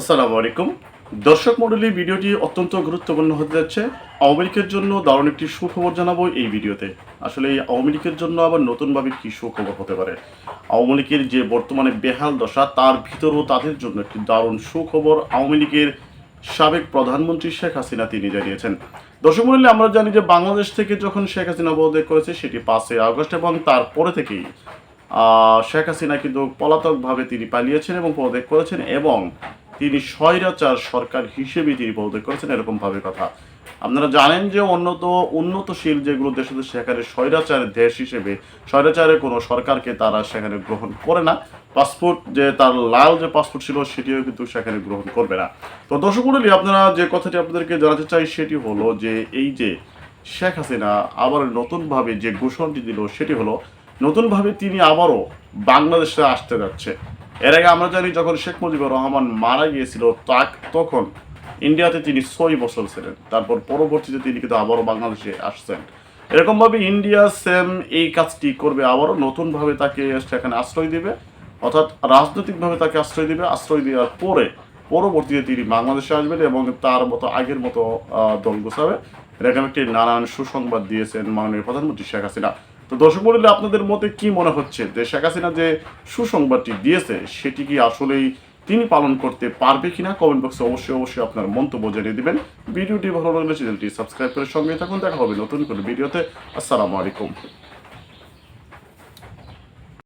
আসসালামু আলাইকুম। দর্শক মণ্ডলী, ভিডিওটি অত্যন্ত গুরুত্বপূর্ণ হতে যাচ্ছে। আওয়ামী লীগের জন্য দারুণ একটি সুখবর জানাব এই ভিডিওতে। আসলে এই আওয়ামী লীগের জন্য আবার নতুনভাবে কি সুখবর হতে পারে? আওয়ামী লীগের যে বর্তমানে বেহাল দশা, তার ভিতরেও তাদের জন্য একটি দারুণ সুখবর আওয়ামী লীগের সাবেক প্রধানমন্ত্রী শেখ হাসিনা তিনি জানিয়েছেন। দর্শক মণ্ডলী, আমরা জানি যে বাংলাদেশ থেকে যখন শেখ হাসিনা পদত্যাগ করেছে, সেটি পাঁচই আগস্ট এবং তারপরে থেকেই শেখ হাসিনা কিন্তু পলাতকভাবে তিনি পালিয়েছেন এবং পদত্যাগ করেছেন এবং তিনি স্বৈরাচার সরকার হিসেবে তিনি বলতে করেছেন এরকম ভাবে কথা। আপনারা জানেন যে উন্নত, উন্নতশীল যেগুলো দেশ আছে, সেখানে স্বৈরাচার দেশ হিসেবে স্বৈরাচারের কোনো সরকারকে তারা সেখানে গ্রহণ করে না। পাসপোর্ট যে তার লাল যে পাসপোর্ট ছিল, সেটিও কিন্তু সেখানে গ্রহণ করবে না। তো দর্শক মণ্ডলী, আপনারা যে কথাটি আপনাদেরকে জানাতে চাই, সেটি হলো যে এই যে শেখ হাসিনা আবার নতুনভাবে যে ঘোষণাটি দিল, সেটি হলো নতুনভাবে তিনি আবারও বাংলাদেশে আসতে যাচ্ছে। এর আগে আমরা জানি যখন শেখ মুজিবুর রহমান মারা গিয়েছিল, তাক তখন ইন্ডিয়াতে তিনি ছয় বছর ছিলেন। তারপর পরবর্তীতে তিনি কিন্তু আবারও বাংলাদেশে আসছেন। এরকমভাবে ইন্ডিয়া সেম এই কাজটি করবে, আবারও নতুনভাবে তাকে সেখানে আশ্রয় দিবে। অর্থাৎ রাজনৈতিকভাবে তাকে আশ্রয় দিবে। আশ্রয় দেওয়ার পরে পরবর্তীতে তিনি বাংলাদেশে আসবেন এবং তার মতো আগের মতো দল গোছাবে। এরকম একটি নানান সুসংবাদ দিয়েছেন মাননীয় প্রধানমন্ত্রী শেখ হাসিনা। তো দর্শক মন্ডলী, আপনাদের মতে কি মনে হচ্ছে? যে শেখ হাসিনা যে সুসংবাদটি দিয়েছে, সেটি কি আসলেই তিনি পালন করতে পারবে কিনা? কমেন্ট বক্সে অবশ্যই অবশ্যই আপনার মন্তব্য জানিয়ে দিবেন। ভিডিওটি ভালো লাগলে চ্যানেলটি সাবস্ক্রাইব করে সঙ্গে থাকুন। দেখা হবে নতুন করে ভিডিওতে। আসসালামু আলাইকুম।